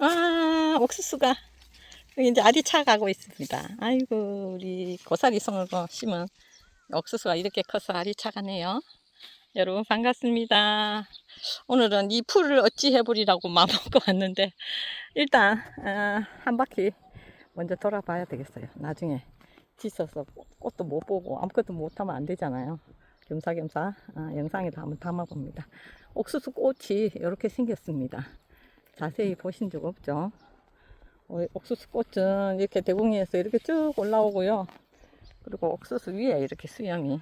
아, 옥수수가 이제 알이 차가고 있습니다. 아이고, 우리 고사리 송을 심은 옥수수가 이렇게 커서 알이 차가네요. 여러분 반갑습니다. 오늘은 이 풀을 어찌 해보리라고 마음먹고 왔는데 일단 어, 한 바퀴 먼저 돌아봐야 되겠어요. 나중에 지쳐서 꽃도 못 보고 아무것도 못하면 안 되잖아요. 겸사겸사 어, 영상에도 한번 담아봅니다. 옥수수 꽃이 이렇게 생겼습니다. 자세히 보신 적 없죠? 어, 옥수수 꽃은 이렇게 대궁이에서 이렇게 쭉 올라오고요. 그리고 옥수수 위에 이렇게 수염이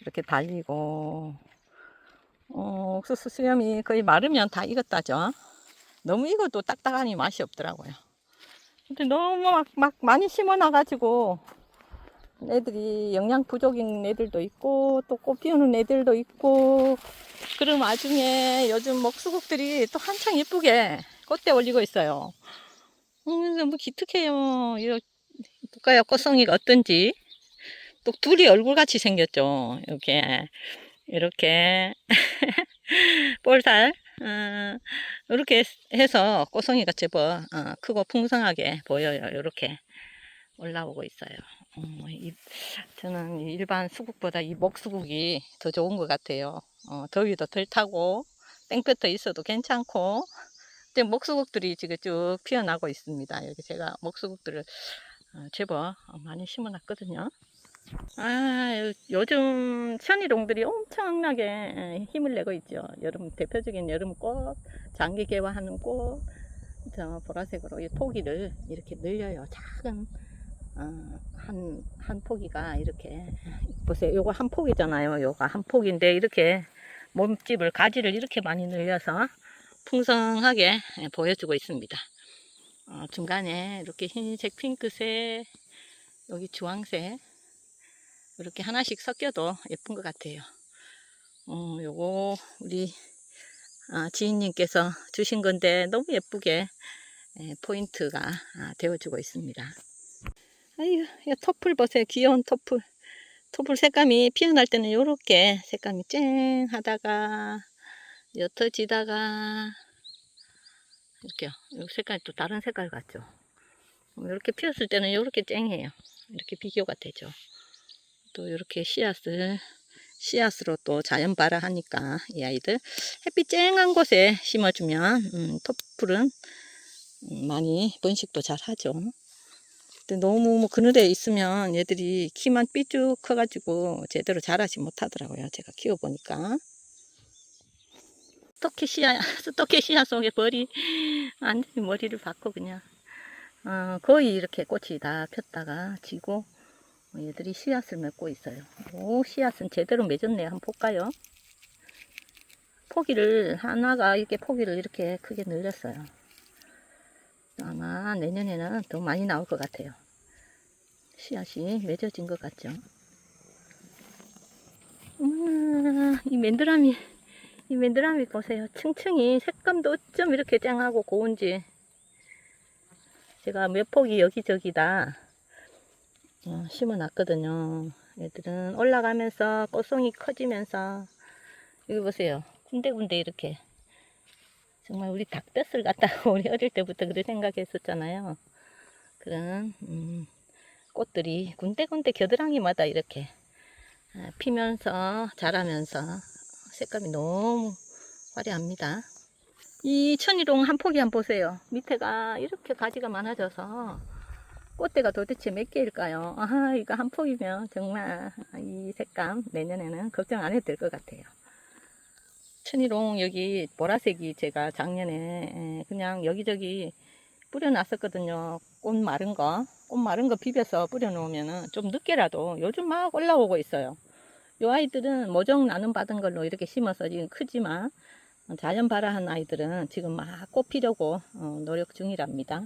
이렇게 달리고 어, 옥수수 수염이 거의 마르면 다 익었다죠. 너무 익어도 딱딱하니 맛이 없더라고요. 근데 너무 막, 막 많이 심어놔가지고 애들이 영양 부족인 애들도 있고 또 꽃 피우는 애들도 있고 그럼 와중에 요즘 먹수국들이 또 한창 예쁘게 꽃대 올리고 있어요. 음, 너무 기특해요. 이거 볼까요? 꽃송이가 어떤지. 또 둘이 얼굴같이 생겼죠. 이렇게 이렇게 볼살 어, 이렇게 해서 꽃송이가 제법 어, 크고 풍성하게 보여요. 이렇게 올라오고 있어요. 어, 이, 저는 일반 수국보다 이 목수국이 더 좋은 것 같아요. 어, 더위도 덜 타고 땡볕에 있어도 괜찮고 근데 목수국들이 지금 쭉 피어나고 있습니다. 여기 제가 목수국들을 어, 제법 많이 심어놨거든요. 아, 요- 요즘 천이롱들이 엄청나게 에, 힘을 내고 있죠. 여름 대표적인 여름꽃, 장기 개화하는 꽃, 저 보라색으로 이 포기를 이렇게 늘려요. 작은 어, 한, 한 포기가 이렇게 보세요. 요거 한 포기잖아요. 요거 한 포기인데 이렇게 몸집을 가지를 이렇게 많이 늘려서 풍성하게 에, 보여주고 있습니다. 어, 중간에 이렇게 흰색, 핑크색, 여기 주황색 이렇게 하나씩 섞여도 예쁜 것 같아요. 어, 요거 우리 아, 지인님께서 주신 건데 너무 예쁘게 에, 포인트가 아, 되어주고 있습니다. 아유, 이 토플 보세요. 귀여운 토플. 토플 색감이 피어날 때는 이렇게 색감이 쨍 하다가 옅어지다가 이렇게요. 이 색깔이 또 다른 색깔 같죠. 이렇게 피었을 때는 이렇게 쨍해요. 이렇게 비교가 되죠. 또 이렇게 씨앗을 씨앗으로 또 자연 발화하니까 이 아이들 햇빛 쨍한 곳에 심어주면 음, 토플은 음, 많이 번식도 잘 하죠. 근데 너무 뭐 그늘에 있으면 얘들이 키만 삐쭉 커가지고 제대로 자라지 못하더라고요. 제가 키워보니까. 스토키 씨앗, 스토키 씨앗 속에 머리, 완전히 머리를 박고 그냥, 어, 거의 이렇게 꽃이 다 폈다가 지고, 어, 얘들이 씨앗을 맺고 있어요. 오, 씨앗은 제대로 맺었네요. 한번 볼까요? 포기를, 하나가 이렇게 포기를 이렇게 크게 늘렸어요. 아마 내년에는 더 많이 나올 것 같아요. 씨앗이 맺어진 것 같죠? 음, 이 맨드라미, 이 맨드라미 보세요. 층층이 색감도 어쩜 이렇게 쨍하고 고운지. 제가 몇 폭이 여기저기 다 어, 심어 놨거든요. 애들은 올라가면서 꽃송이 커지면서 여기 보세요. 군데군데 이렇게 정말 우리 닭뱃을 갖다가 우리 어릴 때부터 그런 생각했었잖아요. 그런 음, 꽃들이 군데군데 겨드랑이마다 이렇게 아, 피면서 자라면서 색감이 너무 화려합니다. 이 천일홍 한 포기 한번 보세요. 밑에가 이렇게 가지가 많아져서 꽃대가 도대체 몇 개일까요? 아, 이거 한 포기면 정말 이 색감 내년에는 걱정 안 해도 될 것 같아요. 천일홍 여기 보라색이 제가 작년에 에, 그냥 여기저기 뿌려놨었거든요. 꽃 마른 거. 꽃 마른 거 비벼서 뿌려놓으면은 좀 늦게라도 요즘 막 올라오고 있어요. 요 아이들은 모종 나눔 받은 걸로 이렇게 심어서 지금 크지만 자연 발화한 아이들은 지금 막 꽃 피려고 어, 노력 중이랍니다.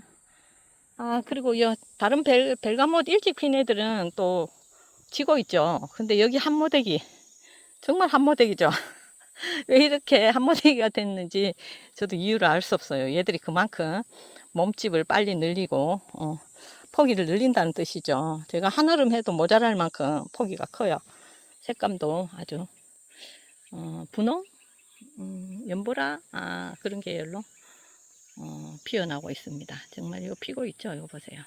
아, 그리고 요 다른 벨, 벨가못 일찍 핀 애들은 또 지고 있죠. 근데 여기 한모대기. 정말 한모대기죠. 왜 이렇게 한모대기가 됐는지 저도 이유를 알 수 없어요. 얘들이 그만큼 몸집을 빨리 늘리고, 어, 포기를 늘린다는 뜻이죠. 제가 한여름 해도 모자랄 만큼 포기가 커요. 색감도 아주, 어, 분홍? 음, 연보라? 아, 그런 계열로 어, 피어나고 있습니다. 정말 이거 피고 있죠? 이거 보세요.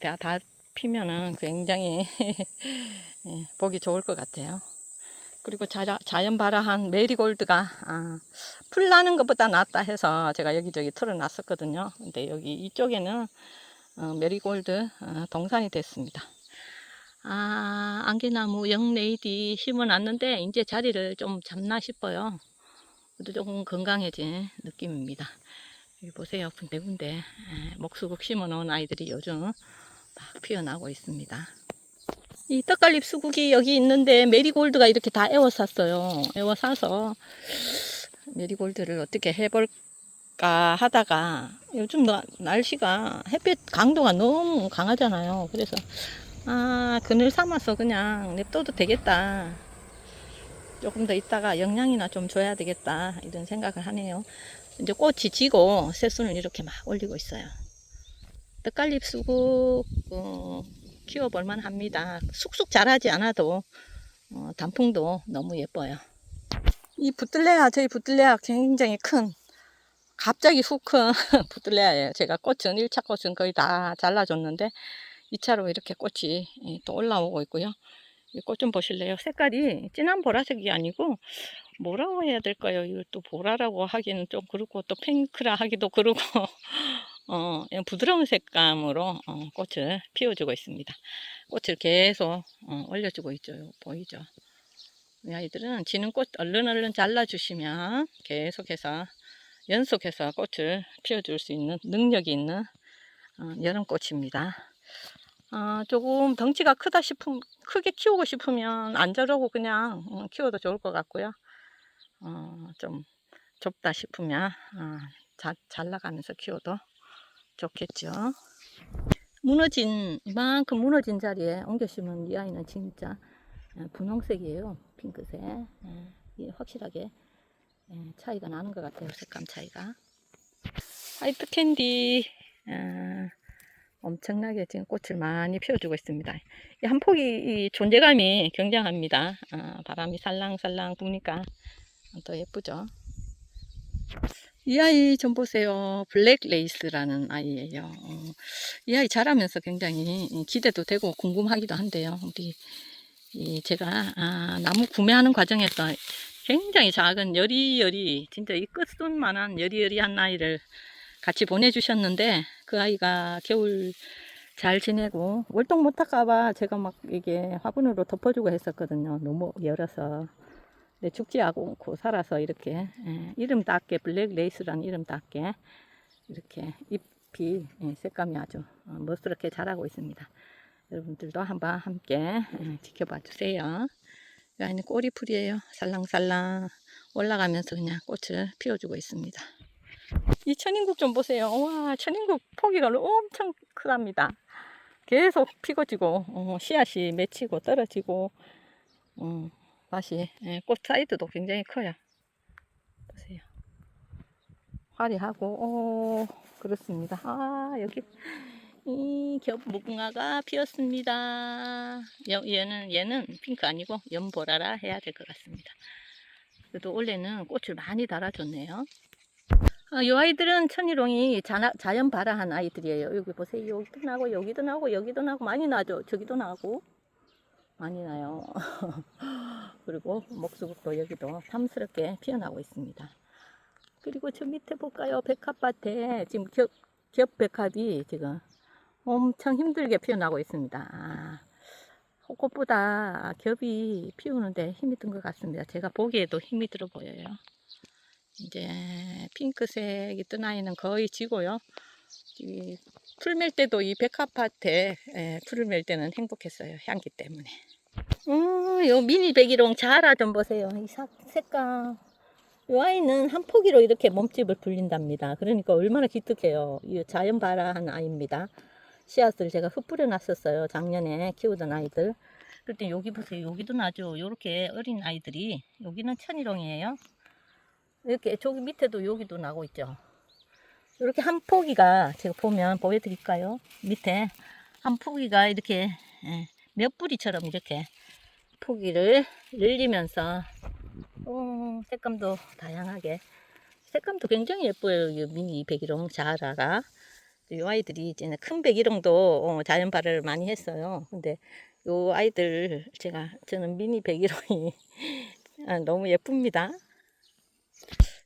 다, 다 피면은 굉장히 예, 보기 좋을 것 같아요. 그리고 자, 자연 발화한 메리골드가 아, 풀 나는 것보다 낫다 해서 제가 여기저기 털어놨었거든요. 근데 여기 이쪽에는 어, 메리골드 어, 동산이 됐습니다. 아, 안개나무 영레이디 심어놨는데 이제 자리를 좀 잡나 싶어요. 그래도 조금 건강해진 느낌입니다. 여기 보세요. 군데군데 에, 목수국 심어놓은 아이들이 요즘 막 피어나고 있습니다. 이 떡갈립 수국이 여기 있는데 메리골드가 이렇게 다 에워쌌어요. 에워싸서 메리골드를 어떻게 해볼까 하다가 요즘 나- 날씨가 햇빛 강도가 너무 강하잖아요. 그래서 아 그늘 삼아서 그냥 냅둬도 되겠다. 조금 더 있다가 영양이나 좀 줘야 되겠다 이런 생각을 하네요. 이제 꽃이 지고 새순을 이렇게 막 올리고 있어요. 떡갈립 수국 어, 키워볼만 합니다. 쑥쑥 자라지 않아도 어, 단풍도 너무 예뻐요. 이 부들레아 저희 부들레아 굉장히 큰 갑자기 훅 큰 부들레아예요. 제가 꽃은 1차 꽃은 거의 다 잘라줬는데 2차로 이렇게 꽃이 예, 또 올라오고 있고요. 이 꽃 좀 보실래요? 색깔이 진한 보라색이 아니고 뭐라고 해야 될까요? 이걸 또 보라라고 하기는 좀 그렇고 또 핑크라 하기도 그렇고 어, 부드러운 색감으로 어, 꽃을 피워주고 있습니다. 꽃을 계속 어, 올려주고 있죠. 보이죠? 이 아이들은 지는 꽃 얼른 얼른 잘라주시면 계속해서 연속해서 꽃을 피워줄 수 있는 능력이 있는 어, 여름꽃입니다. 어, 조금 덩치가 크다 싶으면 크게 키우고 싶으면 안 자르고 그냥 어, 키워도 좋을 것 같고요. 어, 좀 좁다 싶으면 어, 자, 잘라가면서 키워도 좋겠죠. 무너진 이만큼 무너진 자리에 옮겨 심은 이 아이는 진짜 예, 분홍색이에요. 핑크색. 예, 확실하게 예, 차이가 나는 것 같아요. 색감 차이가. 화이트 캔디 어, 엄청나게 지금 꽃을 많이 피워주고 있습니다. 이한 폭이 이 존재감이 굉장합니다. 아, 바람이 살랑살랑 부니까 더 예쁘죠. 이 아이 좀 보세요. 블랙 레이스라는 아이예요. 어, 이 아이 자라면서 굉장히 기대도 되고 궁금하기도 한데요. 우리 이 제가 아, 나무 구매하는 과정에서 굉장히 작은 여리여리 진짜 이 끝순만한 여리여리한 아이를 같이 보내주셨는데 그 아이가 겨울 잘 지내고 월동 못할까봐 제가 막 이게 화분으로 덮어주고 했었거든요. 너무 열어서. 근데 죽지 않고 살아서 이렇게 예, 이름답게 블랙 레이스라는 이름답게 이렇게 잎이 예, 색감이 아주 어, 멋스럽게 자라고 있습니다. 여러분들도 한번 함께 예, 지켜봐 주세요. 이 아이는 꼬리풀이에요. 살랑살랑 올라가면서 그냥 꽃을 피워주고 있습니다. 이 천인국 좀 보세요. 와, 천인국 포기가 엄청 크답니다. 계속 피고 지고, 어, 씨앗이 맺히고 떨어지고, 음, 다시, 예, 꽃 사이즈도 굉장히 커요. 보세요. 화려하고, 오, 그렇습니다. 아, 여기, 이 겹 무궁화가 피었습니다. 여- 얘는, 얘는 핑크 아니고 연보라라 해야 될 것 같습니다. 그래도 올해는 꽃을 많이 달아줬네요. 어, 이 아이들은 천일홍이 자, 자연 발화한 아이들이에요. 여기 보세요. 여기도 나고, 여기도 나고, 여기도 나고, 많이 나죠. 저기도 나고, 많이 나요. 그리고 목수국도 여기도 탐스럽게 피어나고 있습니다. 그리고 저 밑에 볼까요? 백합밭에 지금 겹, 겹 백합이 지금 엄청 힘들게 피어나고 있습니다. 아, 꽃보다 겹이 피우는데 힘이 든 것 같습니다. 제가 보기에도 힘이 들어 보여요. 이제 핑크색이 뜬 아이는 거의 지고요. 이 풀멜 때도 이 백합밭에 에, 풀을 멜 때는 행복했어요. 향기 때문에. 음, 요 미니 백일홍 자라 좀 보세요. 이 사- 색감. 이 아이는 한 포기로 이렇게 몸집을 불린답니다. 그러니까 얼마나 기특해요. 이 자연 발화한 아이입니다. 씨앗을 제가 흩뿌려 놨었어요. 작년에 키우던 아이들. 그때 여기 보세요. 여기도 나죠. 요렇게 어린 아이들이 여기는 천일홍이에요. 이렇게 저기 밑에도 여기도 나고 있죠. 이렇게 한 포기가 제가 보면 보여드릴까요? 밑에 한 포기가 이렇게 예, 몇 뿌리처럼 이렇게 포기를 늘리면서 어, 색감도 다양하게 색감도 굉장히 예뻐요. 이 미니 백일홍 자라가. 이 아이들이 이제 큰 백일홍도 어, 자연 발을 많이 했어요. 근데 요 아이들 제가 저는 미니 백일홍이 아, 너무 예쁩니다.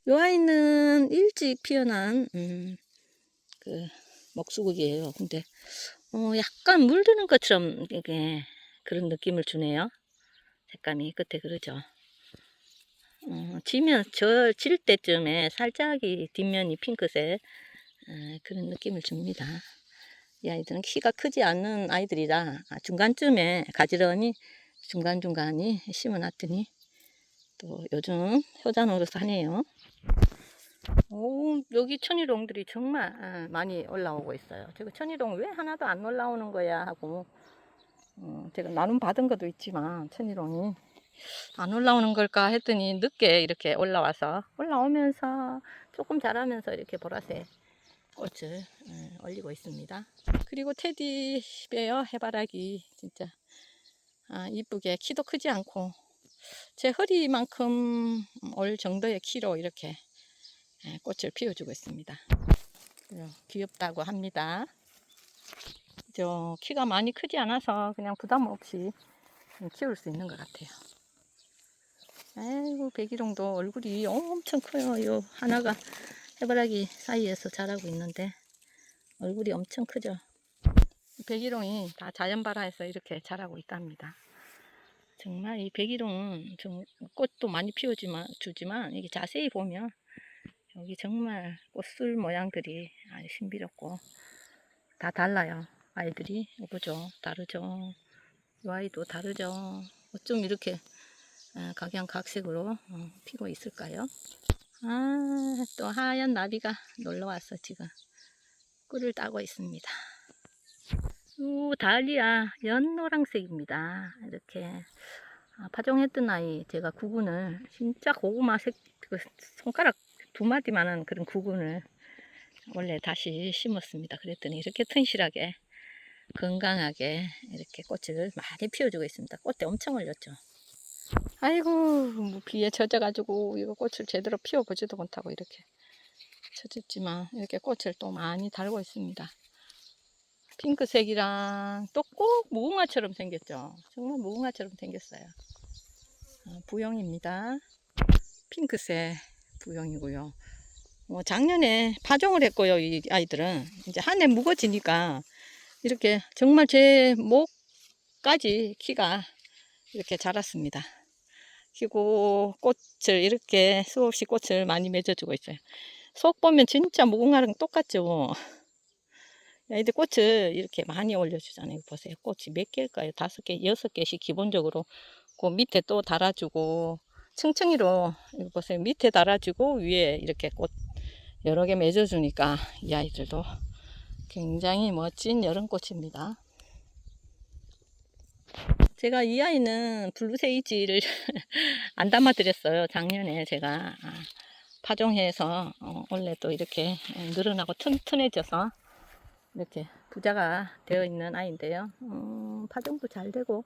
요 아이는 일찍 피어난 음, 그 먹수국이에요. 근데 어, 약간 물드는 것처럼 이게 그런 느낌을 주네요. 색감이 끝에 그러죠. 어, 지면 저 질 때쯤에 살짝이 뒷면이 핑크색 에, 그런 느낌을 줍니다. 이 아이들은 키가 크지 않은 아이들이라 아, 중간쯤에 가지런히 중간중간이 심어놨더니 또 요즘 효자 노릇 하네요. 오, 여기 천일홍들이 정말 아, 많이 올라오고 있어요. 제가 천일홍 왜 하나도 안 올라오는 거야 하고 어, 제가 나눔 받은 것도 있지만 천일홍이 안 올라오는 걸까 했더니 늦게 이렇게 올라와서 올라오면서 조금 자라면서 이렇게 보라색 꽃을 예, 올리고 있습니다. 그리고 테디베어 해바라기 진짜 아, 이쁘게 키도 크지 않고 제 허리만큼 올 정도의 키로 이렇게 예, 꽃을 피워주고 있습니다. 귀엽다고 합니다. 저 키가 많이 크지 않아서 그냥 부담 없이 키울 수 있는 것 같아요. 아이고 백일홍도 얼굴이 엄청 커요. 요 하나가 해바라기 사이에서 자라고 있는데 얼굴이 엄청 크죠. 백일홍이 다 자연 발화해서 이렇게 자라고 있답니다. 정말 이 백일홍은 좀 꽃도 많이 피워주지만 주지만 이게 자세히 보면 여기 정말 꽃술 모양들이 아주 신비롭고 다 달라요. 아이들이 그죠? 다르죠. 이 아이도 다르죠. 어쩜 이렇게 어, 각양각색으로 어, 피고 있을까요? 아, 또 하얀 나비가 놀러 와서 지금 꿀을 따고 있습니다. 우 달리아 연노랑색입니다. 이렇게 아, 파종했던 아이 제가 구근을 진짜 고구마 색 그 손가락 두 마디만한 그런 구근을 원래 다시 심었습니다. 그랬더니 이렇게 튼실하게 건강하게 이렇게 꽃을 많이 피워주고 있습니다. 꽃대 엄청 올렸죠. 아이고 뭐 비에 젖어가지고 이거 꽃을 제대로 피워보지도 못하고 이렇게 젖었지만 이렇게 꽃을 또 많이 달고 있습니다. 핑크색이랑 또 꼭 무궁화처럼 생겼죠. 정말 무궁화처럼 생겼어요. 어, 부영입니다. 핑크색 부영이고요. 어, 작년에 파종을 했고요. 이 아이들은 이제 한해 묵어지니까 이렇게 정말 제 목까지 키가 이렇게 자랐습니다. 그리고 꽃을 이렇게 수없이 꽃을 많이 맺어주고 있어요. 속 보면 진짜 무궁화랑 똑같죠. 아이들 꽃을 이렇게 많이 올려주잖아요. 보세요. 꽃이 몇 개일까요? 다섯 개, 여섯 개씩 기본적으로 그 밑에 또 달아주고 층층이로 보세요. 밑에 달아주고 위에 이렇게 꽃 여러 개 맺어주니까 이 아이들도 굉장히 멋진 여름꽃입니다. 제가 이 아이는 블루세이지를 안 담아드렸어요. 작년에 제가 아, 파종해서 어, 원래 또 이렇게 늘어나고 튼튼해져서 이렇게 부자가 되어 있는 아이인데요. 음, 파종도 잘 되고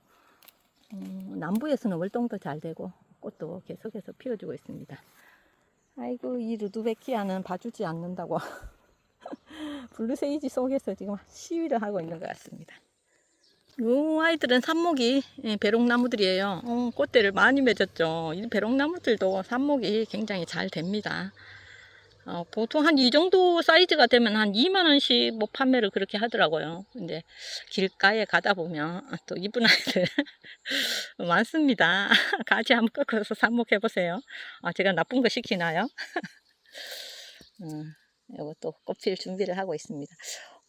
음, 남부에서는 월동도 잘 되고 꽃도 계속해서 피워주고 있습니다. 아이고 이 루드베키아는 봐주지 않는다고 블루세이지 속에서 지금 시위를 하고 있는 것 같습니다. 요 아이들은 삽목이 예, 배롱나무들이에요. 어, 꽃대를 많이 맺었죠. 이 배롱나무들도 삽목이 굉장히 잘 됩니다. 어, 보통 한 이 정도 사이즈가 되면 한 2만원씩 뭐 판매를 그렇게 하더라고요. 이제 길가에 가다 보면 또 이쁜 아이들 많습니다. 가지 한번 꺾어서 삽목해 보세요. 아, 제가 나쁜 거 시키나요? 음, 이것도 꽃필 준비를 하고 있습니다.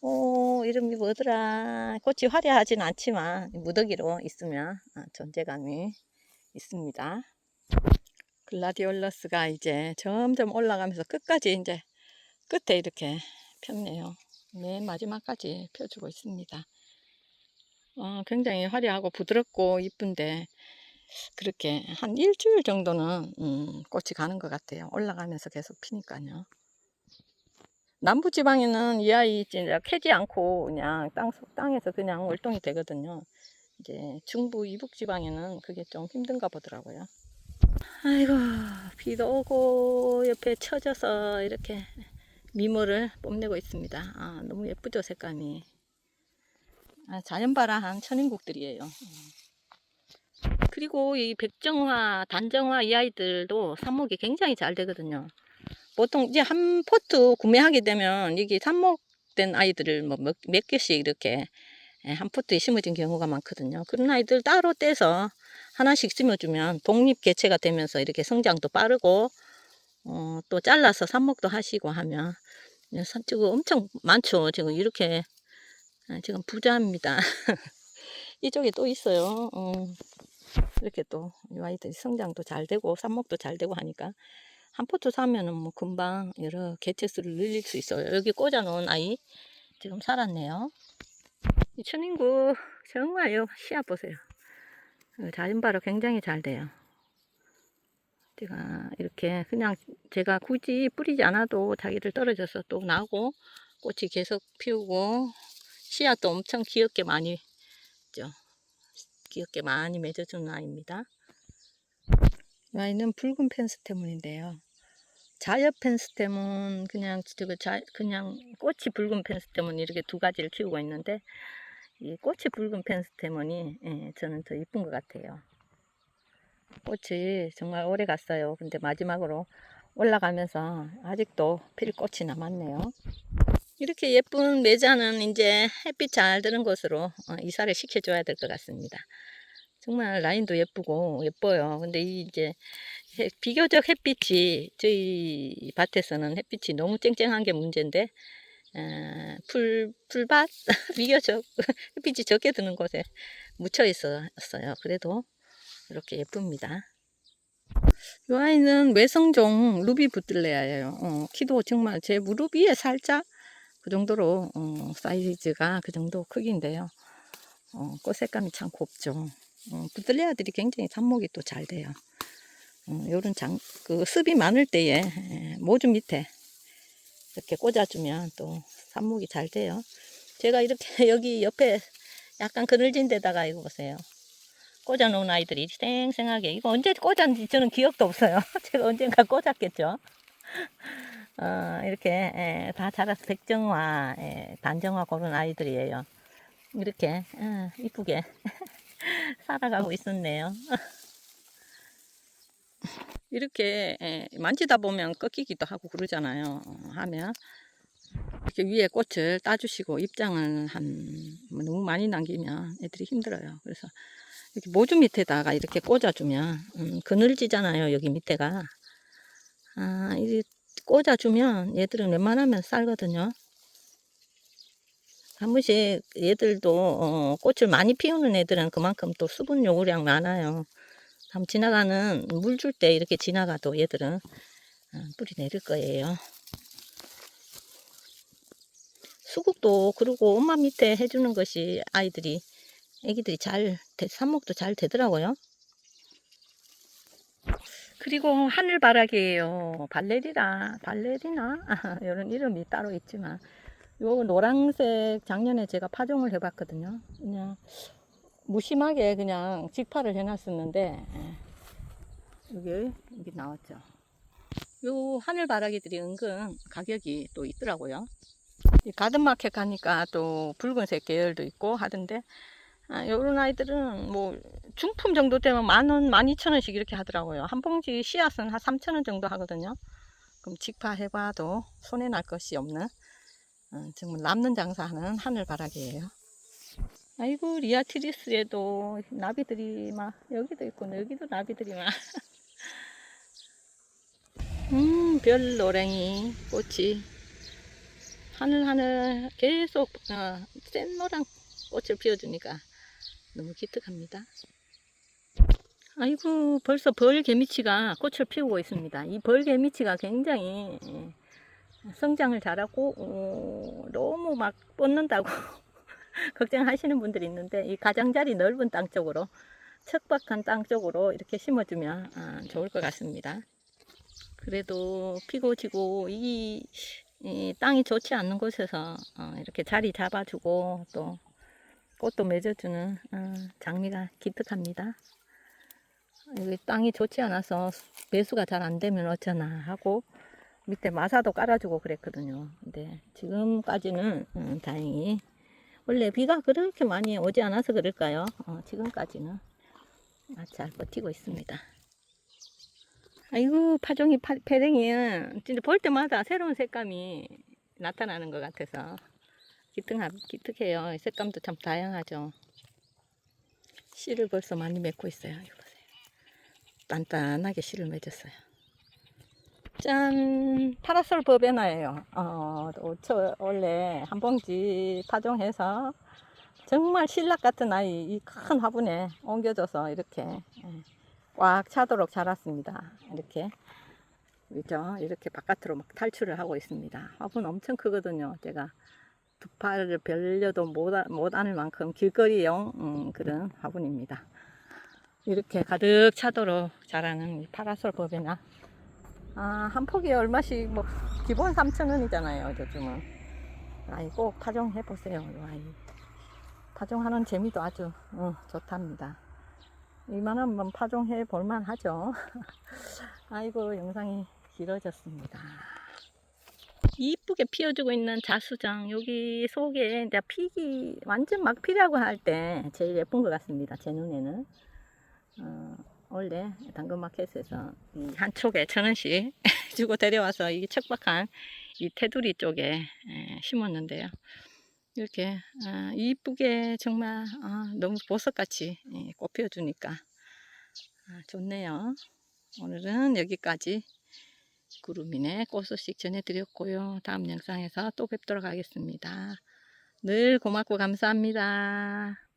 어, 이름이 뭐더라. 꽃이 화려하진 않지만 무더기로 있으면 아, 존재감이 있습니다. 글라디올러스가 이제 점점 올라가면서 끝까지 이제 끝에 이렇게 폈네요. 맨 마지막까지 펴주고 있습니다. 어, 굉장히 화려하고 부드럽고 이쁜데 그렇게 한 일주일 정도는 음, 꽃이 가는 것 같아요. 올라가면서 계속 피니까요. 남부지방에는 이 아이 진짜 캐지 않고 그냥 땅, 땅에서 그냥 월동이 되거든요. 이제 중부 이북지방에는 그게 좀 힘든가 보더라고요. 아이고 비도 오고 옆에 쳐져서 이렇게 미모를 뽐내고 있습니다. 아 너무 예쁘죠 색감이. 아, 자연발화한 천인국들이에요. 그리고 이 백정화, 단정화 이 아이들도 삽목이 굉장히 잘 되거든요. 보통 이제 한 포트 구매하게 되면 이게 삽목된 아이들을 뭐 몇, 몇 개씩 이렇게 예, 한 포트에 심어진 경우가 많거든요. 그런 아이들 따로 떼서 하나씩 심어주면 독립 개체가 되면서 이렇게 성장도 빠르고 어, 또 잘라서 삽목도 하시고 하면 사- 지금 엄청 많죠. 지금 이렇게 아, 지금 부자입니다. 이쪽에 또 있어요. 어, 이렇게 또이 아이들이 성장도 잘 되고 삽목도 잘 되고 하니까 한 포트 사면은 뭐 금방 여러 개체 수를 늘릴 수 있어요. 여기 꽂아 놓은 아이 지금 살았네요. 이 천인구 정말 요 씨앗 보세요. 어, 자연발화 굉장히 잘 돼요. 제가 이렇게 그냥 제가 굳이 뿌리지 않아도 자기들 떨어져서 또 나고 꽃이 계속 피우고 씨앗도 엄청 귀엽게 많이 있죠. 귀엽게 많이 맺어주는 아이입니다. 이 아이는 붉은 펜스테문인데요. 자엽 펜스테문 그냥 그냥 꽃이 붉은 펜스테문 이렇게 두 가지를 키우고 있는데 이 꽃이 붉은 펜스테문이 예, 저는 더 이쁜 것 같아요. 꽃이 정말 오래 갔어요. 근데 마지막으로 올라가면서 아직도 필 꽃이 남았네요. 이렇게 예쁜 매자는 이제 햇빛 잘 드는 곳으로 어, 이사를 시켜줘야 될 것 같습니다. 정말 라인도 예쁘고 예뻐요. 근데 이 이제 해- 비교적 햇빛이 저희 밭에서는 햇빛이 너무 쨍쨍한 게 문제인데 에, 풀 풀밭 비교적 햇빛이 적게 드는 곳에 묻혀 있었어요. 그래도 이렇게 예쁩니다. 이 아이는 외성종 루비 부들레아예요. 어, 키도 정말 제 무릎 위에 살짝 그 정도로 어, 사이즈가 그 정도 크기인데요. 어, 꽃 색감이 참 곱죠. 어, 부들레아들이 굉장히 삽목이 또 잘 돼요. 어, 요런 장, 그 습이 많을 때에 에, 모주 밑에 이렇게 꽂아주면 또 삽목이 잘 돼요. 제가 이렇게 여기 옆에 약간 그늘진 데다가 이거 보세요. 꽂아놓은 아이들이 생생하게 이거 언제 꽂았는지 저는 기억도 없어요. 제가 언젠가 꽂았겠죠. 어, 이렇게 에, 다 자라서 백정화, 에, 단정화 그런 아이들이에요. 이렇게 어, 이쁘게 살아가고 있었네요. 이렇게 에, 만지다 보면 꺾이기도 하고 그러잖아요. 어, 하면 이렇게 위에 꽃을 따주시고 입장을 한 너무 많이 남기면 애들이 힘들어요. 그래서 이렇게 모주 밑에다가 이렇게 꽂아주면 음, 그늘지잖아요. 여기 밑에가 아, 이 꽂아주면 얘들은 웬만하면 쌀거든요. 한 번씩 얘들도 어, 꽃을 많이 피우는 애들은 그만큼 또 수분 요구량 많아요. 참 지나가는 물 줄 때 이렇게 지나가도 얘들은 어, 뿌리 내릴 거예요. 수국도 그리고 엄마 밑에 해주는 것이 아이들이 애기들이 잘 대- 삽목도 잘 되더라고요. 그리고 하늘바라기예요. 발레리나 발레리나 이런 이름이 따로 있지만 요 노란색 작년에 제가 파종을 해봤거든요. 그냥 무심하게 그냥 직파를 해놨었는데 예, 여기 여기 나왔죠. 요 하늘바라기들이 은근 가격이 또 있더라고요. 이 가든마켓 가니까 또 붉은색 계열도 있고 하던데 아, 요런 아이들은 뭐 중품 정도 되면 만 원, 만 이천 원씩 이렇게 하더라고요. 한 봉지 씨앗은 한 삼천 원 정도 하거든요. 그럼 직파해봐도 손해 날 것이 없는 어, 정말 남는 장사하는 하늘바라기예요. 아이고 리아티리스에도 나비들이 막 여기도 있고 여기도 나비들이 막 음, 별 노랭이 꽃이 하늘하늘 계속 어, 센 노란 꽃을 피워주니까 너무 기특합니다. 아이고 벌써 벌 개미치가 꽃을 피우고 있습니다. 이 벌 개미치가 굉장히 예, 성장을 잘하고 어, 너무 막 뻗는다고 걱정하시는 분들이 있는데 이 가장자리 넓은 땅 쪽으로 척박한 땅 쪽으로 이렇게 심어주면 아, 좋을 것 같습니다. 그래도 피고 지고 이, 이 땅이 좋지 않는 곳에서 어, 이렇게 자리 잡아주고 또 꽃도 맺어주는 어, 장미가 기특합니다. 여기 땅이 좋지 않아서 매수가 잘 안 되면 어쩌나 하고 밑에 마사도 깔아주고 그랬거든요. 근데 지금까지는 음, 다행히 원래 비가 그렇게 많이 오지 않아서 그럴까요? 어, 지금까지는 아, 잘 버티고 있습니다. 아이고 파종이 파, 패랭이는 진짜 볼 때마다 새로운 색감이 나타나는 것 같아서 기특하, 기특해요. 색감도 참 다양하죠. 씨를 벌써 많이 맺고 있어요. 이거 보세요. 단단하게 씨를 맺었어요. 짠! 파라솔 버베나예요. 어, 또저 원래 한 봉지 파종해서 정말 신락 같은 아이 이 큰 화분에 옮겨줘서 이렇게 예, 꽉 차도록 자랐습니다. 이렇게 그죠? 이렇게 바깥으로 막 탈출을 하고 있습니다. 화분 엄청 크거든요. 제가 두 팔을 벌려도 못, 아- 못 안을 만큼 길거리용 음, 그런 화분입니다. 이렇게 가득 차도록 자라는 이 파라솔 버베나. 아, 한 폭이 얼마씩 뭐 기본 3,000원이잖아요, 요즘은. 아이 꼭 파종해 보세요, 이 아이. 파종하는 재미도 아주 어, 좋답니다. 이만하면 파종해 볼만 하죠. 아이고, 영상이 길어졌습니다. 이쁘게 피어주고 있는 자수정 여기 속에 이제 피기 완전 막 피라고 할 때 제일 예쁜 것 같습니다. 제 눈에는 어, 원래 당근마켓에서 이한 촉에 천 원씩 주고 데려와서 이 척박한 이 테두리 쪽에 에, 심었는데요. 이렇게 아, 이쁘게 정말 아, 너무 보석같이 예, 꽃 피워주니까 아, 좋네요. 오늘은 여기까지 구름이네 꽃소식 전해드렸고요. 다음 영상에서 또 뵙도록 하겠습니다. 늘 고맙고 감사합니다.